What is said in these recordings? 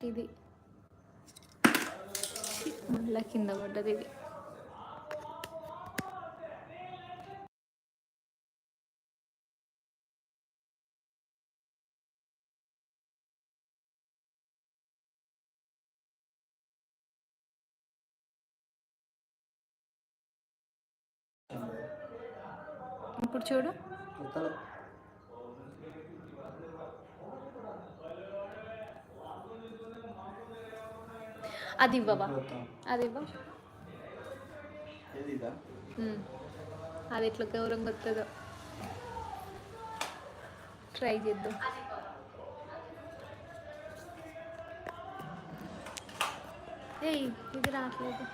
ఇది. మళ్ళా కింద పడ్డది ఇది. ఇప్పుడు చూడు. అది ఇవ్వవా. అది ఇవ్వ. అది ఎట్లా గౌరవం వస్తుందో ట్రై చేద్దాం. ఏయ్ ఇది రావట్లేదు.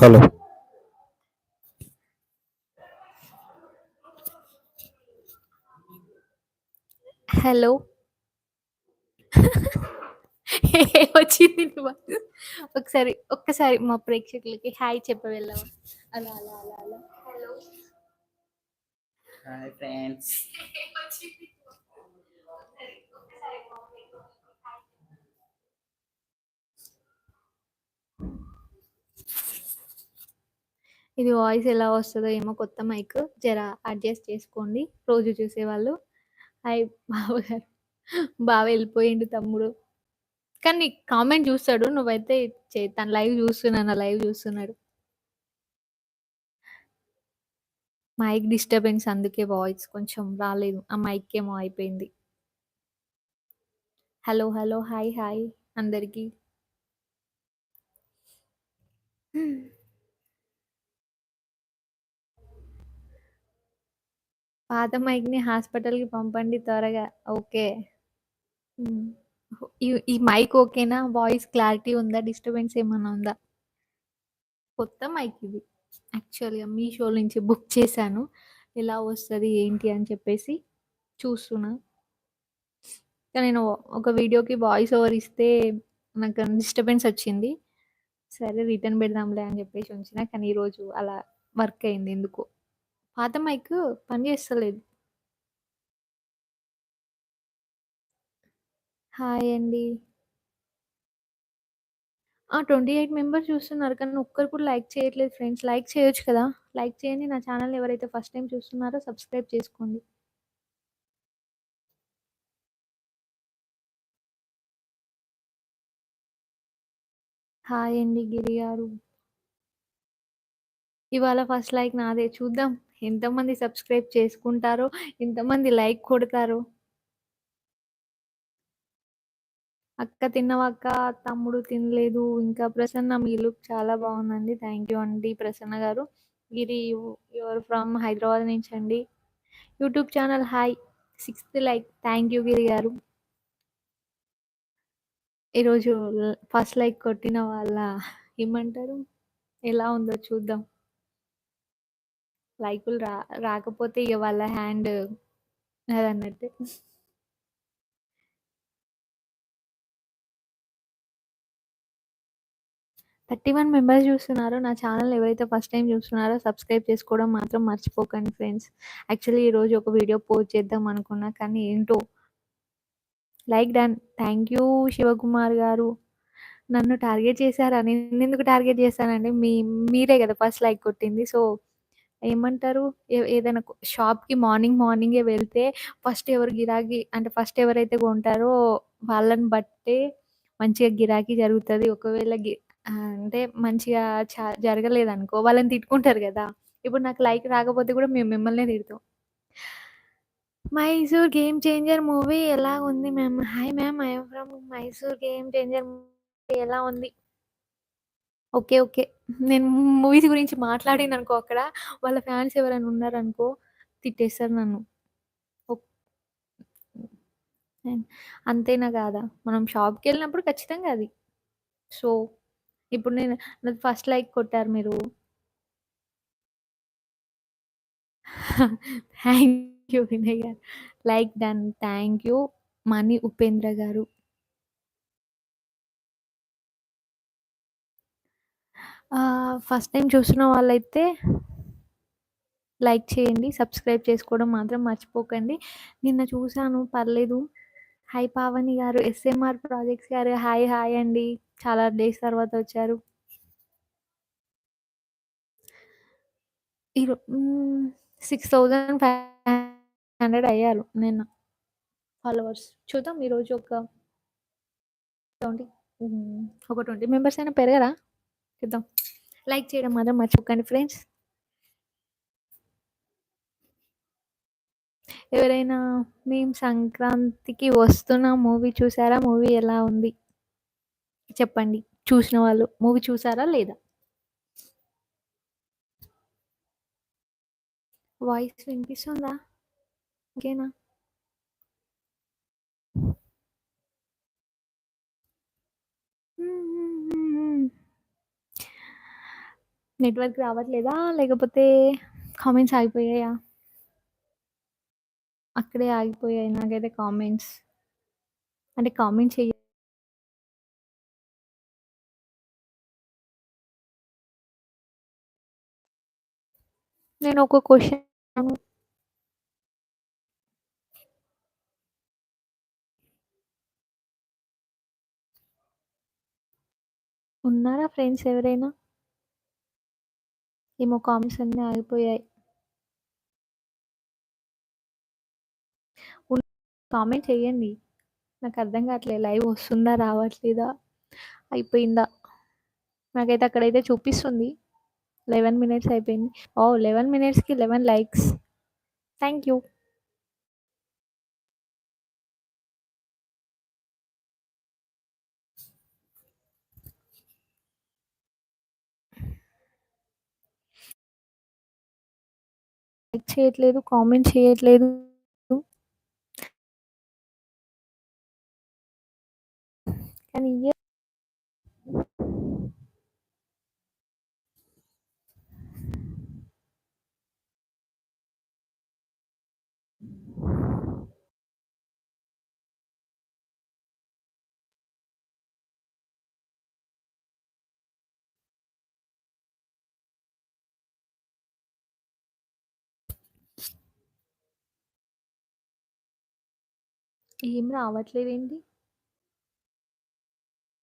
హలో. హలో. వచ్చింది. ఒకసారి ఒక్కసారి మా ప్రేక్షకులకి హాయ్ చెప్ప వెళ్ళావా అలా అలా అలా అలా. హలో. Hi friends. ఇది వాయిస్ ఎలా వస్తుందో ఏమో కొత్త మైక్. జర అడ్జస్ట్ చేసుకోండి. రోజు చూసేవాళ్ళు. హాయ్ బావగారు. బావ వెళ్ళిపోయిండు తమ్ముడు. కానీ కామెంట్ చూస్తాడు. నువ్వైతే చే తన లైవ్ చూస్తున్నాను లైవ్ చూస్తున్నాడు. మైక్ డిస్టర్బెన్స్ అందుకే వాయిస్ కొంచెం రాలేదు. ఆ మైక్ ఏమో అయిపోయింది. Hello hello. హాయ్ హాయ్ అందరికీ. పాత మైక్‌ని హాస్పిటల్‌కి పంపండి త్వరగా. ఓకే. ఈ ఈ మైక్ ఓకేనా? వాయిస్ క్లారిటీ ఉందా? డిస్టర్బెన్స్ ఏమన్నా ఉందా? కొత్త మైక్ ఇది. యాక్చువల్‌గా మీషో నుంచి బుక్ చేశాను. ఎలా వస్తుంది ఏంటి? అని చెప్పేసి చూస్తున్నా. కానీ నేను ఒక వీడియోకి వాయిస్ ఓవర్ ఇస్తే నాకు డిస్టర్బెన్స్ వచ్చింది. సరే రిటర్న్ పెడదాంలే అని చెప్పేసి ఉంచిన. కానీ ఈరోజు అలా వర్క్ అయింది ఎందుకో. పాత మైక్ పనిచేస్తలేదు. హాయ్ అండి. ఆ! 28 మెంబర్స్ చూస్తున్నారు. కానీ ఒక్కరు కూడా లైక్ చేయట్లేదు ఫ్రెండ్స్. లైక్ చేయొచ్చు కదా! లైక్ చేయండి. నా ఛానల్ ఎవరైతే ఫస్ట్ టైం చూస్తున్నారో సబ్స్క్రైబ్ చేసుకోండి. హాయ్ అండి గిరి గారు. ఇవాళ ఫస్ట్ లైక్ నాదే. చూద్దాం ఎంతమంది సబ్స్క్రైబ్ చేసుకుంటారో, ఎంతమంది లైక్ కొడతారో. అక్క తిన్నావా అక్క? తమ్ముడు తినలేదు. ఇంకా ప్రసన్న మీ లుక్ చాలా బాగుందండి. థ్యాంక్ యూ అండి ప్రసన్న గారు. గిరి యువర్ ఫ్రమ్ హైదరాబాద్ నుంచి అండి. YouTube channel hi. Sixth like. Thank you Giri garu. ఈరోజు ఫస్ట్ లైక్ కొట్టిన వాళ్ళ ఏమంటారు? ఎలా ఉందో చూద్దాం. లైకులు రా రాకపోతే ఇగ వాళ్ళ హ్యాండ్ అదన్నట్టే. 31 మెంబర్స్ చూస్తున్నారు. నా ఛానల్ ఎవరైతే ఫస్ట్ టైం చూస్తున్నారో సబ్స్క్రైబ్ చేసుకోవడం మాత్రం మర్చిపోకండి ఫ్రెండ్స్. యాక్చువల్లీ ఈరోజు ఒక వీడియో పోస్ట్ చేద్దాం అనుకున్నా. కానీ ఏంటో like done. Thank you Shivakumar garu. నన్ను టార్గెట్ చేసారా? నేనెందుకు టార్గెట్ చేశానండి? మీ మీరే కదా ఫస్ట్ లైక్ కొట్టింది. సో, ఏమంటారు? ఏదైనా షాప్‌కి మార్నింగ్ మార్నింగే వెళ్తే ఫస్ట్ ఎవరు గిరాకీ అంటే ఫస్ట్ ఎవరైతే కొంటారో వాళ్ళని బట్టే మంచిగా గిరాకీ జరుగుతది. ఒకవేళ గి ఆహ్, అంటే మంచిగా చ జరగలేదనుకో వాళ్ళని తిట్టుకుంటారు గదా! ఇప్పుడు నాకు లైక్ రాకపోతే కూడా మేము మిమ్మల్నే తిడతాం. మైసూర్ గేమ్ చేంజర్ మూవీ ఎలా ఉంది ma'am? Hi ma'am. I am from Mysore game changer movie ఎలా ఉంది? ఓకే. ఓకే. నేను మూవీస్ గురించి మాట్లాడిననుకో అక్కడ వాళ్ళ ఫ్యాన్స్ ఎవరైనా ఉన్నారనుకో తిట్టేస్తారు నన్ను. ఓక్ హ్మ్. అంతేనా కాదా? మనం షాప్‌కెళ్ళినప్పుడు ఖచ్చితంగా అది. సో, ఇప్పుడు నేను నాది ఫస్ట్ లైక్ కొట్టారు మీరు. Thank you Vinay garu. Like done. Thank you Mani Upendra garu. First time చూస్తున్న వాళ్ళైతే లైక్ చేయండి. సబ్స్క్రైబ్ చేసుకోవడం మాత్రం మర్చిపోకండి. నిన్న చూశాను పర్లేదు. Hi Pavani garu, SMR projects garu hi hi అండి. చాలా డేస్ తర్వాత వచ్చారు. ఈరో హ్మ్. 6500 అయ్యారు నిన్న. ఫాలోవర్స్. చూద్దాం ఈరోజు ఒక ట్వంటీ ఒక 20 మెంబర్స్ అయినా పెరగరా? చూద్దాం. లైక్ చేయడం మాత్రం మర్చిపోకండి ఫ్రెండ్స్. ఎవరైనా మేము సంక్రాంతికి వస్తున్న మూవీ చూసారా? మూవీ ఎలా ఉంది? చెప్పండి. చూసిన వాళ్ళు మూవీ చూసారా లేదా? వాయిస్ వినిపిస్తుందా? ఓకేనా? నెట్వర్క్ రావట్లేదా? లేకపోతే కామెంట్స్ ఆగిపోయాయా? అక్కడే ఆగిపోయాయి నాకైతే కామెంట్స్. అంటే కామెంట్ చెయ్య నేను ఒక క్వశ్చన్ ఉన్నారా ఫ్రెండ్స్ ఎవరైనా? ఏమో కామెంట్స్ అన్నీ ఆగిపోయాయి. కామెంట్ చేయండి. నాకు అర్థం కావట్లేదు లైవ్ వస్తుందా? రావట్లేదా? అయిపోయిందా? నాకైతే అక్కడైతే చూపిస్తుంది. 11 మినిట్స్ అయిపోయింది. ఓ లెవెన్ మినిట్స్‌కి 11 లైక్స్. Thank you. లైక్ చేయట్లేదు. కామెంట్ చేయట్లేదు. కానీ ఏం రావట్లేదేంటి?